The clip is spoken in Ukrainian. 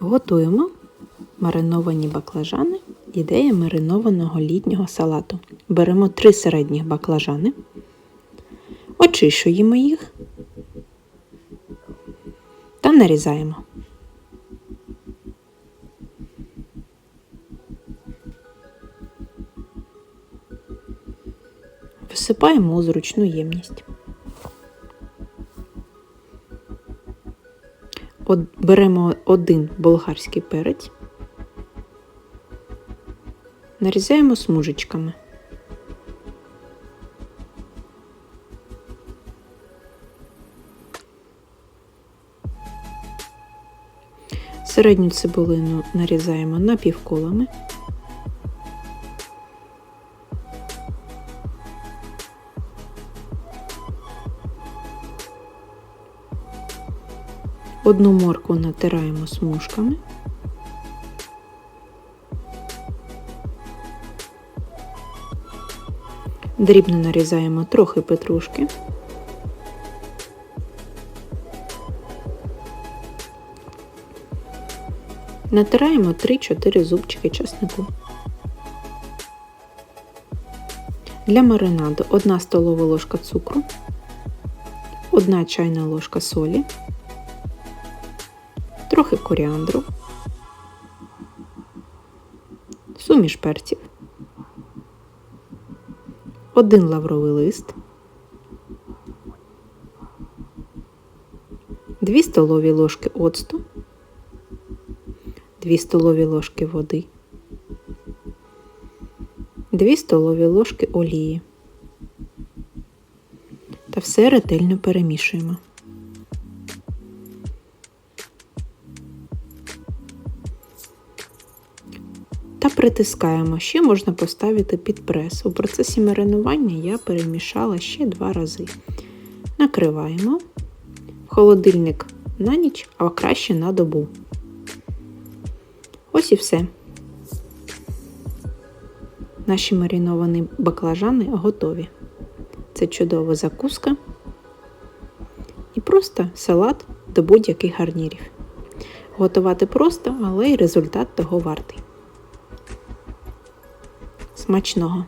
Готуємо мариновані баклажани. Ідея маринованого літнього салату. Беремо три середніх баклажани, очищуємо їх та нарізаємо. Висипаємо у зручну ємність. Беремо один болгарський перець, нарізаємо смужечками. Середню цибулину нарізаємо напівколами. Одну моркву натираємо смужками. Дрібно нарізаємо трохи петрушки. Натираємо 3-4 зубчики чеснику. Для маринаду 1 столова ложка цукру, 1 чайна ложка солі, трохи коріандру, суміш перців, один лавровий лист, 2 столові ложки оцту, 2 столові ложки води, 2 столові ложки олії. Та все ретельно перемішуємо. Та притискаємо. Ще можна поставити під прес. У процесі маринування я перемішала ще два рази. Накриваємо в холодильник на ніч, а краще на добу. Ось і все. Наші мариновані баклажани готові. Це чудова закуска і просто салат до будь-яких гарнірів. Готувати просто, але й результат того вартий. Смачного!